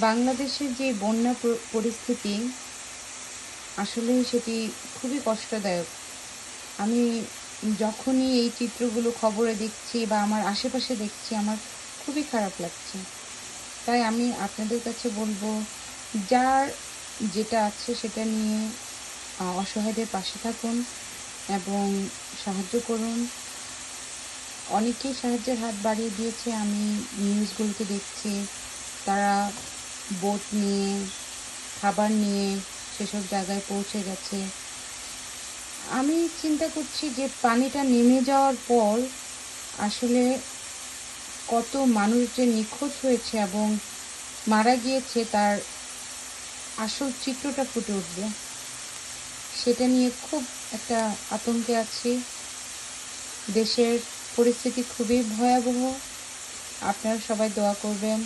বাংলাদেশের যে বন্যা পরিস্থিতি, আসলে সেটি খুবই কষ্টদায়ক। আমি যখনই এই চিত্রগুলো খবরে দেখছি বা আমার আশেপাশে দেখছি, আমার খুবই খারাপ লাগছে। তাই আমি আপনাদের কাছে বলব, যার যেটা আছে সেটা নিয়ে অসহায়দের পাশে থাকুন এবং সাহায্য করুন। অনেকেই সাহায্যের হাত বাড়িয়ে দিয়েছে, আমি নিউজগুলোতে দেখছি। তারা বোট নিয়ে, খাবার নিয়ে সেসব জায়গায় পৌঁছে গেছে। আমি চিন্তা করছি যে পানিটা নেমে যাওয়ার পর আসলে কত মানুষ যে নিখোঁজ হয়েছে এবং মারা গিয়েছে তার আসল চিত্রটা ফুটে উঠবে। সেটা নিয়ে খুব একটা আতঙ্কে আছি। দেশের পরিস্থিতি খুবই ভয়াবহ। আপনারা সবাই দোয়া করবেন।